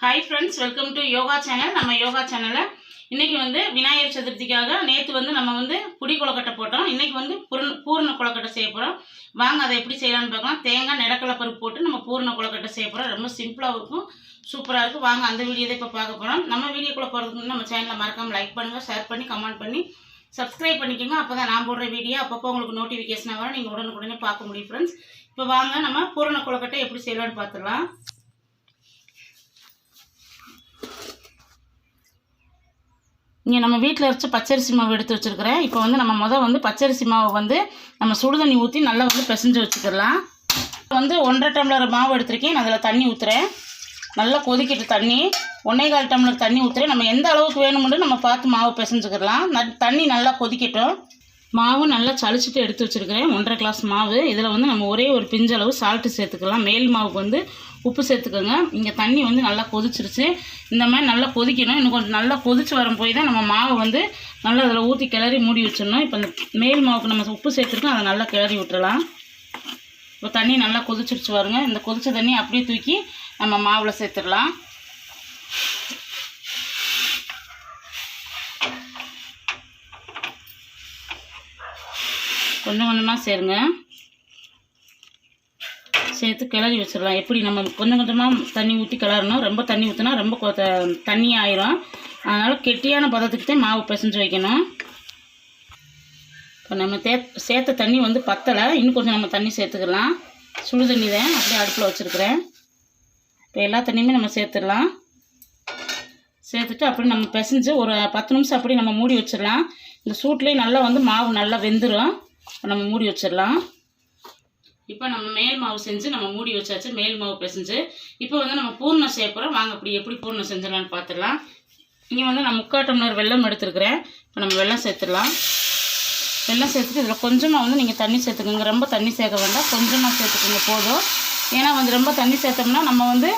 Hi friends welcome to yoga channel நம்ம யோகா சேனலில் இன்றைக்கி வந்து விநாயகர் சதுர்த்திக்காக நேற்று வந்து நம்ம வந்து புடி கொலக்கட்டை போட்டோம். இன்றைக்கி வந்து பூர்ண பூர்ண கொலக்கட்டை செய்ய போகிறோம் வாங்க அதை எப்படி செய்யலாம்னு பார்க்கலாம். தேங்காய் நிலக்கடலை பருப்பு போட்டு நம்ம பூர்ண கொலக்கட்டை செய்ய போகிறோம் ரொம்ப சிம்பிளாக இருக்கும் சூப்பராக இருக்கும். வாங்க அந்த வீடியோ தான் இப்போ பார்க்க போகிறோம் நம்ம வீடியோக்குள்ளே போகிறதுக்கு வந்து நம்ம சேனலை மறக்காமல் லைக் பண்ணுங்கள் ஷேர் பண்ணி கமெண்ட் பண்ணி சப்ஸ்கிரைப் பண்ணிக்கோங்க. அப்போ தான் நான் போடுற வீடியோ அப்பப்போ உங்களுக்கு நோட்டிஃபிகேஷனாக வரும். நீங்கள் உடனுக்குடனே பார்க்க முடியும் ஃப்ரெண்ட்ஸ் இப்போ வாங்க நம்ம பூரண கொலக்கட்டை எப்படி செய்யலாம்னு பார்த்துடலாம். இங்கே நம்ம வீட்டில் அரைச்ச பச்சரிசி மாவு எடுத்து வச்சுருக்கிறேன். இப்போ வந்து நம்ம முதல் வந்து பச்சரிசி மாவை வந்து நம்ம சுடுதண்ணி ஊற்றி நல்லா வந்து பிசைஞ்சு வச்சுக்கலாம் இப்போ வந்து ஒன்றரை டம்ளர் மாவு எடுத்திருக்கேன். நான் அதில் தண்ணி ஊற்றுறேன் நல்லா கொதிக்கிட்டு தண்ணி ஒன்றே கால் டம்ளர் தண்ணி ஊற்றுறேன் நம்ம எந்த அளவுக்கு வேணும்னு நம்ம பார்த்து மாவு பிசைஞ்சுக்கலாம் தண்ணி நல்லா கொதிக்கட்டும். மாவு நல்லா சளிச்சிட்டு எடுத்து வச்சுருக்கிறேன். ஒன்றரை கிளாஸ் மாவு. இதில் வந்து நம்ம ஒரே ஒரு பிஞ்சளவு சால்ட்டு சேர்த்துக்கலாம். மேல் மாவுக்கு வந்து உப்பு சேர்த்துக்கோங்க. இங்கே தண்ணி வந்து நல்லா கொதிச்சிருச்சு. இந்த மாதிரி நல்லா கொதிக்கணும். இன்னும் கொஞ்சம் நல்லா கொதிச்சு வரும் போய் தான் நம்ம மாவை வந்து நல்லா அதில் ஊற்றி கிளறி மூடி வச்சிடணும். இப்போ இந்த மேல் மாவுக்கு நம்ம உப்பு சேர்த்துருக்கோம். அதை நல்லா கிளறி விட்டுறலாம். இப்போ தண்ணி நல்லா கொதிச்சிருச்சு வருங்க இந்த கொதிச்ச தண்ணி அப்படியே தூக்கி நம்ம மாவில் சேர்த்துடலாம். கொஞ்சம் கொஞ்சமாக சேருங்க. சேர்த்து கிளறி வச்சிடலாம். எப்படி நம்ம கொஞ்சம் கொஞ்சமாக தண்ணி ஊற்றி கிளறணும். ரொம்ப தண்ணி ஊற்றினா ரொம்ப கொ- தண்ணி ஆயிரும். அதனால் கெட்டியான பதத்துக்கு தான் மாவு பிசைஞ்சு வைக்கணும். இப்போ நம்ம தே சேர்த்த தண்ணி வந்து பத்தலை. இன்னும் கொஞ்சம் நம்ம தண்ணி சேர்த்துக்கலாம். சுடு தண்ணி தான் அப்படியே அடுப்பில் வச்சுருக்கிறேன். இப்போ எல்லா தண்ணியுமே நம்ம சேர்த்துடலாம். சேர்த்துட்டு அப்படி நம்ம பிசைஞ்சு ஒரு பத்து நிமிஷம் அப்படி நம்ம மூடி வச்சிடலாம். இந்த சூட்லேயும் நல்லா வந்து மாவு நல்லா வெந்துடும் இப்போ நம்ம மூடி வச்சிடலாம். இப்போ நம்ம மேல் மாவு செஞ்சு நம்ம மூடி வச்சாச்சு மேல் மாவு பிசைஞ்சு இப்போ வந்து நம்ம பூர்ணம் செய்ய போகிறோம் வாங்க அப்படி எப்படி பூர்ணம் செஞ்சிடலாம்னு பார்த்துடலாம் இங்கே வந்து நான் முக்கால் டம்ளர் வெல்லம் எடுத்துருக்குறேன். இப்போ நம்ம வெள்ளம் சேர்த்துடலாம். வெள்ளம் சேர்த்துட்டு இதில் கொஞ்சமாக வந்து நீங்கள் தண்ணி சேர்த்துக்கோங்க. ரொம்ப தண்ணி சேர்க்க வேண்டாம். கொஞ்சமாக சேர்த்துக்கோங்க போதும். ஏன்னா வந்து ரொம்ப தண்ணி சேர்த்தோம்னா நம்ம வந்து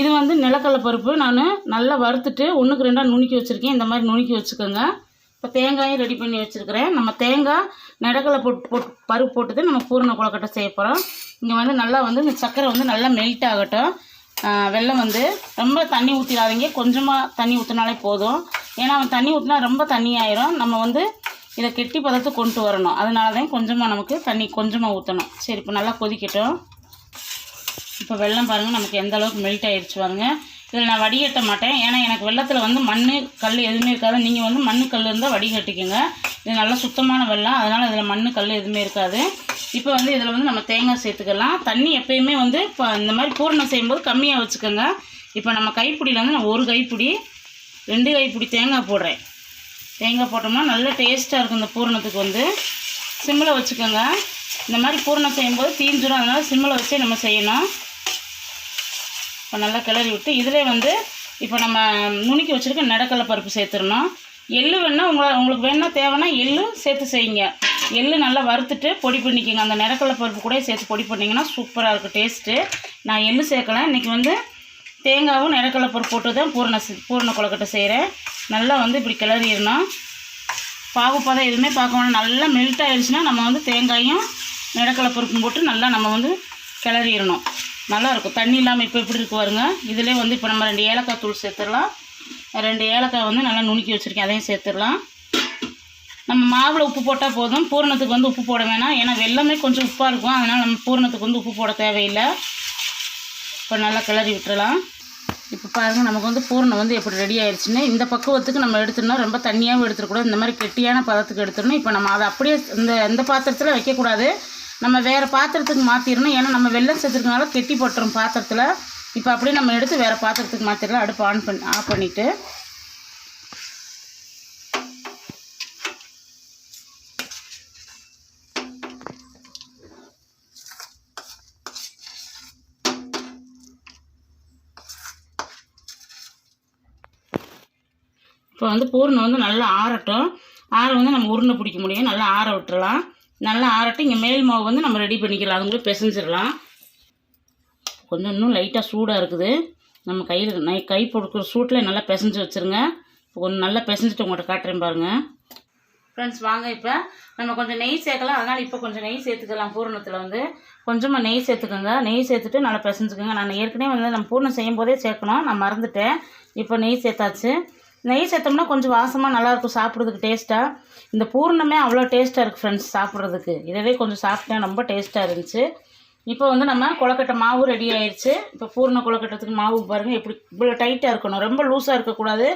இது வந்து நிலக்கடலை பருப்பு. நான் நல்லா வறுத்துட்டு ஒன்றுக்கு ரெண்டாக நுணுக்கி வச்சுருக்கேன். இந்த மாதிரி நுணுக்கி வச்சுக்கோங்க. இப்போ தேங்காயும் ரெடி பண்ணி வச்சுருக்கிறேன். நம்ம தேங்காய் நடக்கலை போட்டு போட்டு பருப்பு போட்டு நம்ம பூரண கொலக்கட்டை செய்ய போகிறோம் இங்கே வந்து நல்லா வந்து இந்த சர்க்கரை வந்து நல்லா மெல்ட் ஆகட்டும். வெள்ளம் வந்து ரொம்ப தண்ணி ஊற்றிடாதீங்க கொஞ்சமாக தண்ணி ஊற்றினாலே போதும். ஏன்னா அவன் தண்ணி ஊற்றினா ரொம்ப தண்ணி ஆயிரும். நம்ம வந்து இதை கெட்டி பதத்துக்கு கொண்டு வரணும். அதனால தான் கொஞ்சமாக நமக்கு தண்ணி கொஞ்சமாக ஊற்றணும் சரி இப்போ நல்லா கொதிக்கட்டும். இப்போ வெள்ளம் பாருங்கள் நமக்கு எந்த அளவுக்கு மெல்ட் ஆயிடுச்சு பாருங்கள் இதில் நான் வடிகட்ட மாட்டேன். ஏன்னா எனக்கு வெள்ளத்தில் வந்து மண் கல் எதுவுமே இருக்காது. நீங்கள் வந்து மண் கல் இருந்தால் வடிகட்டிக்கோங்க. இது நல்லா சுத்தமான வெள்ளம். அதனால் இதில் மண் கல் எதுவுமே இருக்காது. இப்போ வந்து இதில் வந்து நம்ம தேங்காய் சேர்த்துக்கலாம். தண்ணி எப்பயுமே வந்து இப்போ இந்த மாதிரி பூரணம் செய்யும்போது கம்மியாக வச்சுக்கோங்க. இப்போ நம்ம கைப்பிடியில் வந்து நான் ஒரு கைப்பிடி ரெண்டு கைப்பிடி தேங்காய் போடுறேன். தேங்காய் போட்டோம்னா நல்ல டேஸ்ட்டாக இருக்கும் இந்த பூரணத்துக்கு வந்து. சிம்மில் வச்சுக்கோங்க. இந்த மாதிரி பூரணம் செய்யும்போது தீஞ்சிடும் அதனால் சிம்மில் வச்சே நம்ம செய்யணும். இப்போ நல்லா கிளறி விட்டு இதிலே வந்து இப்போ நம்ம நுணுக்கி வச்சுருக்க நடக்கடலை பருப்பு சேர்த்துடணும். எள்ளு வேணால் உங்களை உங்களுக்கு வேணால் தேவைன்னா எள்ளு சேர்த்து செய்யுங்க. எள்ளு நல்லா வறுத்துட்டு பொடி பண்ணிக்கோங்க. அந்த நிலக்கடலை பருப்பு கூட சேர்த்து பொடி பண்ணிங்கன்னா சூப்பராக இருக்கும் டேஸ்ட்டு நான் எள்ளு சேர்க்கல. இன்றைக்கி வந்து தேங்காவும் நிலக்கடலை பருப்பு போட்டு தான் பூரண பூரண கொலக்கட்டை செய்கிறேன் நல்லா வந்து இப்படி கிளறிடணும். பாகு தான் எதுவுமே பார்க்க வேணாம். நல்லா மெல்ட் ஆயிடுச்சுன்னா நம்ம வந்து தேங்காயும் நிலக்கடலை பருப்பும் போட்டு நல்லா நம்ம வந்து கிளறிடணும். நல்லாயிருக்கும். தண்ணி இல்லாமல் இப்போ எப்படி இருக்கு பாருங்க. இதிலே வந்து இப்போ நம்ம ரெண்டு ஏலக்காய் தூள் சேர்த்துடலாம். ரெண்டு ஏலக்காய் வந்து நல்லா நுணுக்கி வச்சுருக்கேன். அதையும் சேர்த்துடலாம். நம்ம மாவில் உப்பு போட்டால் போதும். பூரணத்துக்கு வந்து உப்பு போட வேணாம். ஏன்னா வெள்ளமே கொஞ்சம் உப்பாக இருக்கும். அதனால் நம்ம பூரணத்துக்கு வந்து உப்பு போட தேவையில்லை. இப்போ நல்லா கிளறி விட்டுறலாம் இப்போ பாருங்கள் நமக்கு வந்து பூரணம் வந்து எப்படி ரெடி ஆயிடுச்சுன்னு இந்த பக்குவத்துக்கு நம்ம எடுத்துடணும். ரொம்ப தண்ணியாகவும் எடுத்துக்கூடாது இந்த மாதிரி கெட்டியான பதத்துக்கு எடுத்துடணும். இப்போ நம்ம அதை அப்படியே இந்த இந்த பாத்திரத்தில் வைக்கக்கூடாது. நம்ம வேறு பாத்திரத்துக்கு மாற்றிடணும் ஏன்னா நம்ம வெள்ளம் சேர்த்துருக்கனால கெட்டி போட்டுரும் பாத்திரத்தில். இப்போ அப்படியே நம்ம எடுத்து வேறு பாத்திரத்துக்கு மாற்றிடலாம் அடுப்பு ஆன் பண்ணி ஆஃப் பண்ணிவிட்டு இப்போ வந்து பூர்ணம் வந்து நல்லா ஆறட்டும். ஆற வந்து நம்ம உருண்டை பிடிக்க முடியும். நல்லா ஆற விட்டுறலாம். நல்லா ஆறட்டும். இங்கே மேல் மாவு வந்து நம்ம ரெடி பண்ணிக்கலாம். அது கூட பிசைஞ்சிடலாம். கொஞ்சம் இன்னும் லைட்டாக சூடாக இருக்குது. நம்ம கையில் நை கை பொடுக்கிற சூட்டில் நல்லா பிசைஞ்சு வச்சுருங்க. இப்போ கொஞ்சம் நல்லா பிசைஞ்சிட்டு உங்கள்கிட்ட காட்டுறேன் பாருங்கள் ஃப்ரெண்ட்ஸ் வாங்க இப்போ. நம்ம கொஞ்சம் நெய் சேர்க்கலாம். அதனால் இப்போ கொஞ்சம் நெய் சேர்த்துக்கலாம் பூரணத்தில் வந்து. கொஞ்சமாக நெய் சேர்த்துக்கோங்க. நெய் சேர்த்துட்டு நல்லா பிசைஞ்சுக்கோங்க. நான் ஏற்கனவே வந்து நம்ம பூர்ணம் செய்யும் போதே சேர்க்கணும். நான் மறந்துட்டேன். இப்போ நெய் சேர்த்தாச்சு. நெய் சேர்த்தோம்னா கொஞ்சம் வாசமாக நல்லாயிருக்கும் சாப்பிட்றதுக்கு டேஸ்ட்டாக இந்த பூர்ணமே அவ்வளோ டேஸ்ட்டாக இருக்குது ஃப்ரெண்ட்ஸ் சாப்பிட்றதுக்கு. இதவே கொஞ்சம் சாப்பிட்டேன் ரொம்ப டேஸ்ட்டாக இருந்துச்சு. இப்போ வந்து நம்ம கொலக்கட்டை மாவு ரெடி ஆயிடுச்சு இப்போ பூர்ண கொலக்கட்டத்துக்கு மாவு பாருங்கள் எப்படி இவ்வளோ டைட்டாக இருக்கணும். ரொம்ப லூஸாக இருக்கக்கூடாது.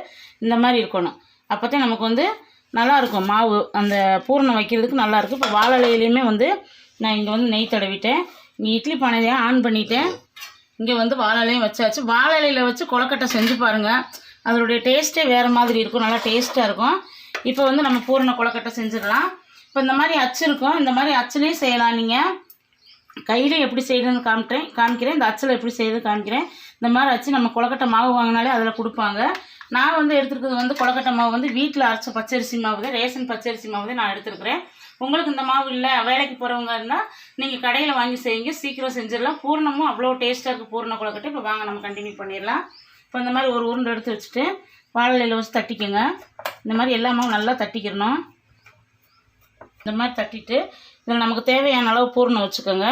இந்த மாதிரி இருக்கணும். அப்போ நமக்கு வந்து நல்லாயிருக்கும் மாவு. அந்த பூரணம் வைக்கிறதுக்கு நல்லாயிருக்கும் இப்போ வாழை இலையிலையுமே வந்து நான் இங்கே வந்து நெய் தடவிட்டேன். இங்கே இட்லி பானையை ஆன் பண்ணிட்டேன். இங்கே வந்து வாழை இலையும் வச்சாச்சு. வாழை இலையில வச்சு கொலக்கட்டை செஞ்சு பாருங்கள் அதனுடைய டேஸ்ட்டே வேறு மாதிரி இருக்கும் நல்லா டேஸ்ட்டாக இருக்கும். இப்போ வந்து நம்ம பூரண கொலக்கட்டை செஞ்சிடலாம். இப்போ இந்த மாதிரி அச்சு இருக்கும். இந்த மாதிரி அச்சுலேயும் செய்யலாம் நீங்கள் கையில் எப்படி செய்யணும்னு காமிட்டேன் காமிக்கிறேன். இந்த அச்சில் எப்படி செய்யுது காமிக்கிறேன். இந்த மாதிரி அச்சு நம்ம கொலக்கட்டை மாவு வாங்கினாலே அதில் கொடுப்பாங்க. நான் வந்து எடுத்துருக்கிறது வந்து கொலக்கட்டை மாவு வந்து வீட்டில் அரைச்ச பச்சரிசி மாவு தான். ரேஷன் பச்சரிசி மாவு தான் நான் எடுத்துருக்கிறேன். உங்களுக்கு இந்த மாவு இல்லை வேலைக்கு போகிறவங்க இருந்தால் நீங்கள் கடையில் வாங்கி செய்யுங்க. சீக்கிரம் செஞ்சிடலாம். பூர்ணமும் அவ்வளோ டேஸ்ட்டாக இருக்குது பூர்ண கொலக்கட்டை இப்போ வாங்க நம்ம கண்டினியூ பண்ணிடலாம். இப்போ இந்த மாதிரி ஒரு உருண்டை எடுத்து வச்சுட்டு வாழையில வச்சு தட்டிக்கோங்க. இந்த மாதிரி எல்லா மாவும் நல்லா தட்டிக்கிறணும். இந்த மாதிரி தட்டிட்டு இதில் நமக்கு தேவையான அளவு பூர்ணம் வச்சுக்கோங்க.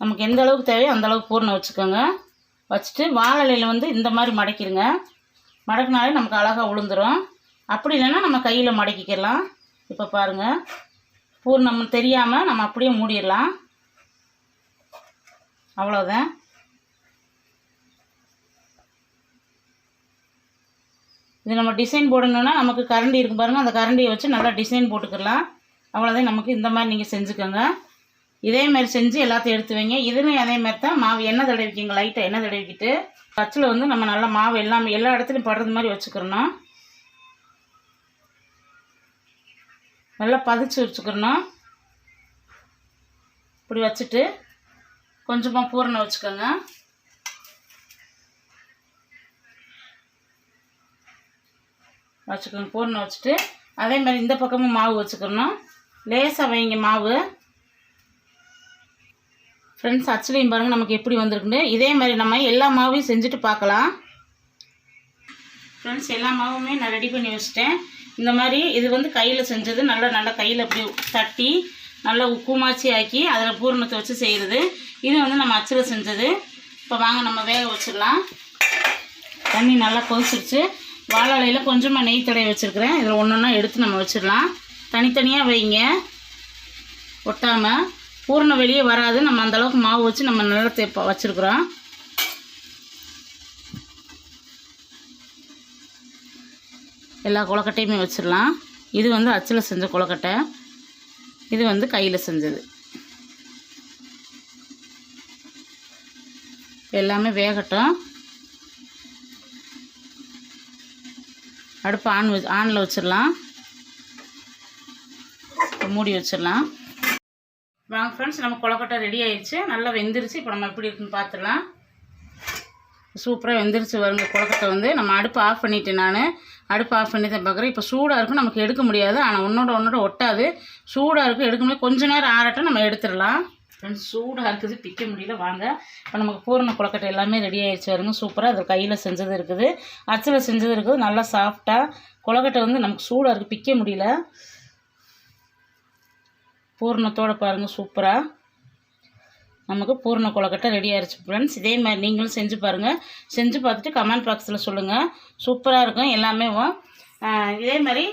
நமக்கு எந்த அளவுக்கு தேவையோ அந்த அளவுக்கு பூர்ணம் வச்சுக்கோங்க. வச்சுட்டு வாழலையில் வந்து இந்த மாதிரி மடக்கிடுங்க. மடக்கினாலே நமக்கு அழகாக உளுந்துடும் அப்படி இல்லைன்னா நம்ம கையில் மடக்கிக்கலாம். இப்போ பாருங்கள் பூர்ணம் தெரியாமல் நம்ம அப்படியே மூடிடலாம். அவ்வளோதான் இது நம்ம டிசைன் போடணுன்னா நமக்கு கரண்டி இருக்கும் பாருங்கள் அந்த கரண்டியை வச்சு நல்லா டிசைன் போட்டுக்கலாம். அவ்வளோதான் நமக்கு இந்த மாதிரி நீங்கள் செஞ்சுக்கோங்க. இதே மாதிரி செஞ்சு எல்லாத்தையும் எடுத்து வைங்க. இதுலேயும் அதே மாதிரி தான் மாவு எண்ணெய் தடவிக்கிங்க. லைட்டாக எண்ணெய் தடவிக்கிட்டு கச்சில் வந்து நம்ம நல்லா மாவு எல்லாமே எல்லா இடத்துலையும் படுறது மாதிரி வச்சுக்கிறணும். நல்லா பதிச்சு வச்சுக்கிறணும். இப்படி வச்சுட்டு கொஞ்சமாக பூரணம் வச்சுக்கோங்க. வச்சுக்கணும். பூரணம் வச்சுட்டு அதே மாதிரி இந்த பக்கமும் மாவு வச்சுக்கிறணும் லேசாக வைங்க மாவு. ஃப்ரெண்ட்ஸ் அச்சுலையும் பாருங்கள் நமக்கு எப்படி வந்திருக்குன்னு. இதே மாதிரி நம்ம எல்லா மாவையும் செஞ்சுட்டு பார்க்கலாம். ஃப்ரெண்ட்ஸ் எல்லா மாவுமே நான் ரெடி பண்ணி வச்சுட்டேன். இந்த மாதிரி இது வந்து கையில் செஞ்சது நல்லா நல்லா கையில் அப்படி தட்டி நல்லா உப்புமாச்சி ஆக்கி அதில் பூரணத்தை வச்சு செய்கிறது இது வந்து நம்ம அச்சில் செஞ்சது. இப்போ வாங்க நம்ம வேக வச்சிடலாம். தண்ணி நல்லா கொதிச்சிருச்சு. வாழை கொஞ்சமாக நெய் தடவை வச்சுருக்கிறேன். இதில் ஒன்று ஒன்றா எடுத்து நம்ம வச்சிடலாம். தனித்தனியாக வைங்க. ஒட்டாமல் பூரணம் வெளியே வராது. நம்ம அந்த அளவுக்கு மாவு வச்சு நம்ம நல்லா தேப்ப வச்சுருக்குறோம். எல்லா கொழக்கட்டையுமே வச்சிடலாம். இது வந்து அச்சில் செஞ்ச கொழக்கட்டை. இது வந்து கையில் செஞ்சது. எல்லாமே வேகட்டும். அடுப்பு ஆன் வச்சு ஆனில் வச்சிடலாம் மூடி வச்சிடலாம் வாங்க ஃப்ரெண்ட்ஸ் நம்ம கொலக்கட்டை ரெடி ஆயிடுச்சு நல்லா வெந்துருச்சு. இப்போ நம்ம எப்படி இருக்குன்னு பார்த்துடலாம் சூப்பராக வெந்துருச்சு வருங்க கொலக்கட்டை வந்து. நம்ம அடுப்பு ஆஃப் பண்ணிட்டேன் நான். அடுப்பு ஆஃப் பண்ணி தான் பார்க்குறேன் இப்போ சூடாக இருக்கும் நமக்கு எடுக்க முடியாது. ஆனால் ஒன்றோட ஒன்றோட ஒட்டாது. சூடாக இருக்கும் எடுக்க முடியாது கொஞ்ச நேரம் ஆறட்டும் நம்ம எடுத்துடலாம் ஃப்ரெண்ட்ஸ் சூடாக இருக்குது. பிக்க முடியல. வாங்க. இப்போ நமக்கு பூரண கொலக்கட்டை எல்லாமே ரெடி ஆகிடுச்சு வருங்க சூப்பராக அது கையில் செஞ்சது இருக்குது. அச்சில் செஞ்சது இருக்குது. நல்லா சாஃப்டாக கொலக்கட்டை வந்து நமக்கு சூடாக இருக்குது பிக்க முடியல. பூரணத்தோடு பாருங்கள் சூப்பராக நமக்கு பூரண கொலக்கட்டை ரெடி ஆயிடுச்சு ஃப்ரெண்ட்ஸ் இதே மாதிரி நீங்களும் செஞ்சு பாருங்கள் செஞ்சு பார்த்துட்டு கமெண்ட் பாக்ஸில் சொல்லுங்கள் சூப்பராக இருக்கும். எல்லாமே இதே மாதிரி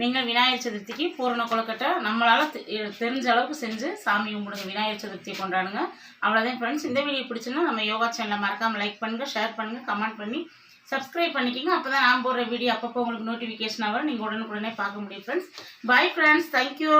நீங்கள் விநாயகர் சதுர்த்திக்கு பூரண கொழுக்கட்டை நம்மளால் தெ- தெரிஞ்ச அளவுக்கு செஞ்சு சாமி கும்பிடுங்க. விநாயகர் சதுர்த்தியை கொண்டாடுங்க. அவ்வளோதான் ஃப்ரெண்ட்ஸ் இந்த வீடியோ பிடிச்சுன்னா நம்ம யோகா சேனலை மறக்காமல் லைக் பண்ணுங்கள் ஷேர் பண்ணுங்கள் கமெண்ட் பண்ணி சப்ஸ்கிரைப் பண்ணிக்கோங்க. அப்போ தான் நான் போடுற வீடியோ அப்பப்போ உங்களுக்கு நோட்டிஃபிகேஷன் வரும். நீங்கள் உடனுக்குடனே பார்க்க முடியும் ஃப்ரெண்ட்ஸ் பை ஃப்ரெண்ட்ஸ் தேங்க்யூ